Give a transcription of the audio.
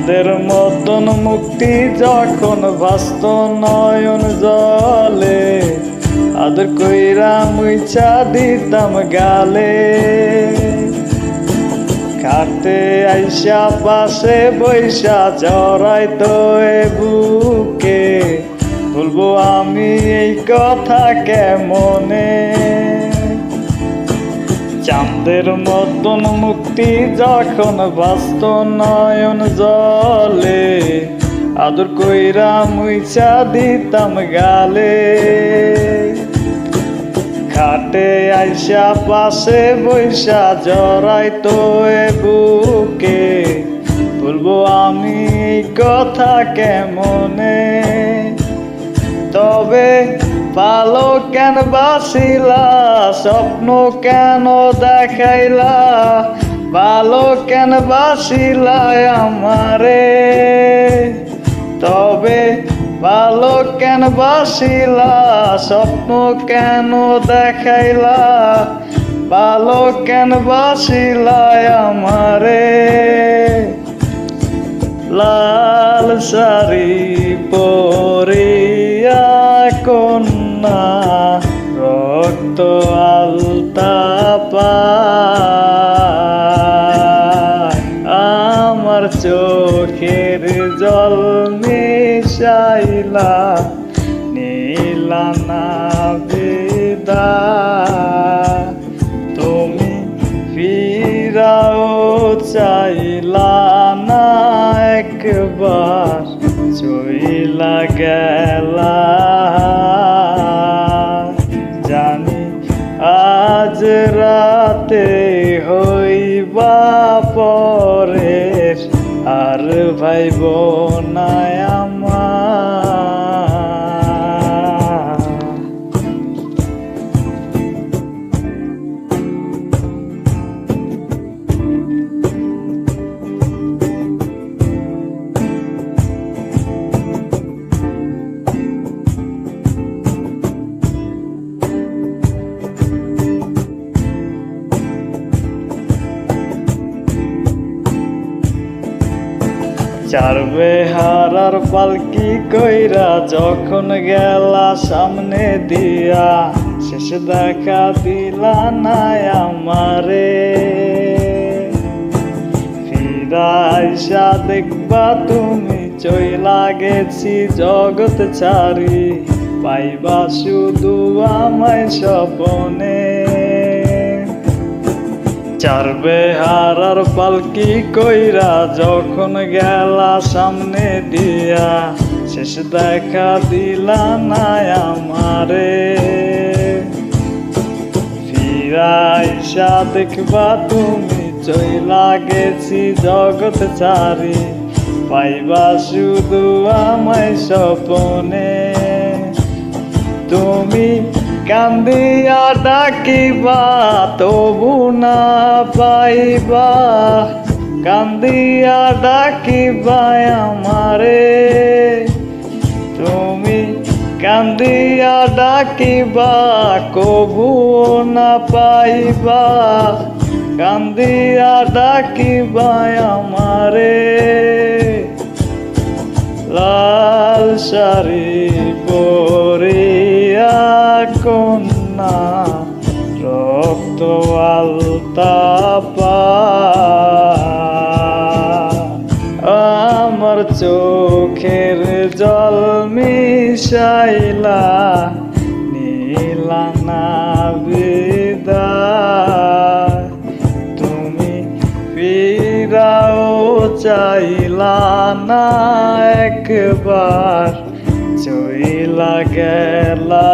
চাঁদের মতন মুক্তি যখন ভাস্ত নয়ন জলে, আদর কইরা মুইছা দিতাম গালে। খাটে আইসা, পাশে বৈশা জড়াই তো বুকে। বলব আমি এই কথা কেমনে? চাঁদের মতন মুক্তি যখন বাস্ত নয়ন জলে, আদর কইরা মুইছা দিতাম গালে। খাটে আইসা পাশে বৈশা জড়াই তো বুকে, বলব আমি কথা কেমনে? তবে ভালো কেন বাসিলা? স্বপ্ন কেন দেখাইলা? ভালো কেন বাসিলা আমারে? তবে ভালো কেন বাসিলা? স্বপ্ন কেন দেখাইলা? ভালো কেন বাসিলা আমারে? লাল শাড়ি পরিয়া রক্ত আলতা পায়। আমার চোখের জল মিশাইলা নীলানা বিদা। তুমি ফিরাও চাইলা না একবার, চইলা গেলা হইবা পরের আর ভাই না চারবে হারার পালকি কইরা যখন গেলা সামনে দিয়া, শেষ দেখা দিলা না আমারে। ফিরাইসা দেখবা তুমি চইলা গেছি জগৎ ছাড়ি, পাইবা শুধু আমায় স্বপনে। চারবে হারার পালকি কইরা যখন গেলা সামনে দিয়া, শেষ দেখা দিলা না আমারে। ফিরাইসা দেখবা তুমি চইলা গেছি জগৎ চারি, পাইবা শুধু আমায় স্বপনে। তুমি কান্দিয়া ডাকিবা, তবু না পাইবা। কান্দিয়া ডাকিবা আমারে। তুমি কান্দিয়া ডাকিবা কবু না পাইবা। কান্দিয়া ডাকিবা আমারে। লাল শাড়ি আমার চোখের জল মিশাইলা নীলা না বিদায়। তুমি ফিরাও চাইলা না একবার চইলা গেলা